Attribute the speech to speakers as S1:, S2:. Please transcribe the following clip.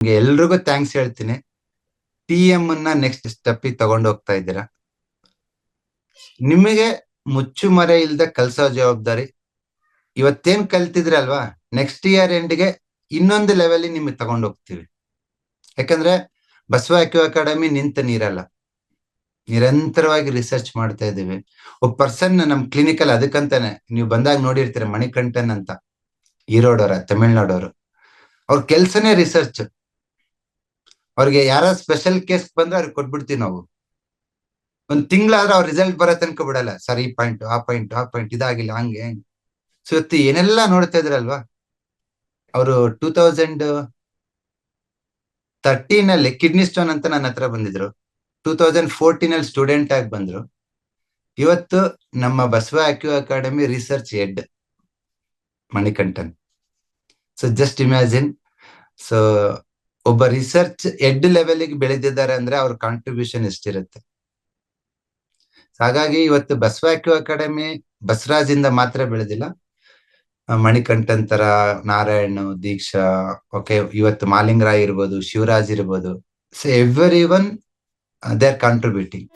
S1: ಎಲ್ರಿಗೂ ಥ್ಯಾಂಕ್ಸ್ ಹೇಳ್ತೀನಿ. ಟಿ ಅನ್ನ ನೆಕ್ಸ್ಟ್ ಸ್ಟೆಪ್ ತಗೊಂಡು ಹೋಗ್ತಾ ಇದ್ದೀರಾ. ನಿಮಗೆ ಮುಚ್ಚು ಮರೆ ಇಲ್ದ ಕಲ್ಸೋ ಜವಾಬ್ದಾರಿ. ಇವತ್ತೇನ್ ಕಲ್ತಿದ್ರಲ್ವಾ ನೆಕ್ಸ್ಟ್ ಇಯರ್ ಎಂಡ್ಗೆ ಇನ್ನೊಂದು ಲೆವೆಲ್ ನಿಮಗೆ ತಗೊಂಡು ಹೋಗ್ತೀವಿ. ಯಾಕಂದ್ರೆ ಬಸವ ಅಕ್ಯೂ ಅಕಾಡೆಮಿ ನಿಂತ ನೀರಲ್ಲ. ನಿರಂತರವಾಗಿ ರಿಸರ್ಚ್ ಮಾಡ್ತಾ ಇದ್ದೀವಿ. ಒಬ್ಬ ಪರ್ಸನ್ ನಮ್ ಕ್ಲಿನಿಕಲ್ ಅದಕ್ಕಂತಾನೆ. ನೀವು ಬಂದಾಗ ನೋಡಿರ್ತೀರ ಮಣಿಕಂಠನ್ ಅಂತ. ಈರೋಡವ್ರ, ತಮಿಳ್ನಾಡವ್ರು. ಅವ್ರ ಕೆಲ್ಸನೇ ರಿಸರ್ಚ್ ಅವ್ರಿಗೆ ಯಾರ ಸ್ಪೆಷಲ್ ಕೇಸ್ ಬಂದ್ರೆ ಅವ್ರಿಗೆ ಕೊಟ್ಬಿಡ್ತೀವಿ ನಾವು. ಒಂದ್ ತಿಂಗಳಾದ್ರೆ ಅವ್ರ ರಿಸಲ್ಟ್ ಬರೋ ತನಕ ಬಿಡಲ್ಲ. ಸರ್, ಈ ಪಾಯಿಂಟ್ ಆ ಪಾಯಿಂಟ್ ಆ ಪಾಯಿಂಟ್ ಇದಾಗಿಲ್ಲ, ಹಂಗೆ. ಸೊ ಇವತ್ತು ಏನೆಲ್ಲ ನೋಡ್ತಾ ಇದ್ರಲ್ವಾ? ಅವರು ಟೂ ತೌಸಂಡ್ ತರ್ಟೀನ್ ಅಲ್ಲಿ ಕಿಡ್ನಿ ಸ್ಟೋನ್ ಅಂತ ನನ್ನ ಹತ್ರ ಬಂದಿದ್ರು. ಟೂ ತೌಸಂಡ್ ಫೋರ್ಟೀನ್ ಅಲ್ಲಿ ಸ್ಟೂಡೆಂಟ್ ಆಗಿ ಬಂದ್ರು. ಇವತ್ತು ನಮ್ಮ Basava acu academy research head Manikandan. So just imagine so ಒಬ್ಬ ರಿಸರ್ಚ್ ಎಡ್ ಲೆವೆಲ್ಗೆ ಬೆಳೆದಿದ್ದಾರೆ ಅಂದ್ರೆ ಅವ್ರ ಕಾಂಟ್ರಿಬ್ಯೂಷನ್ ಎಷ್ಟಿರುತ್ತೆ? ಹಾಗಾಗಿ ಇವತ್ತು ಬಸವಾಕ್ಯೂ ಅಕಾಡೆಮಿ ಬಸರಾಜ್ ಇಂದ ಮಾತ್ರ ಬೆಳೆದಿಲ್ಲ. ಮಣಿಕಂಠಂತರ ನಾರಾಯಣ್, ದೀಕ್ಷಾ ಓಕೆ ಇವತ್ತು ಮಾಲಿಂಗರಾಯ್ ಇರ್ಬೋದು, ಶಿವರಾಜ್ ಇರ್ಬೋದು so everyone they are contributing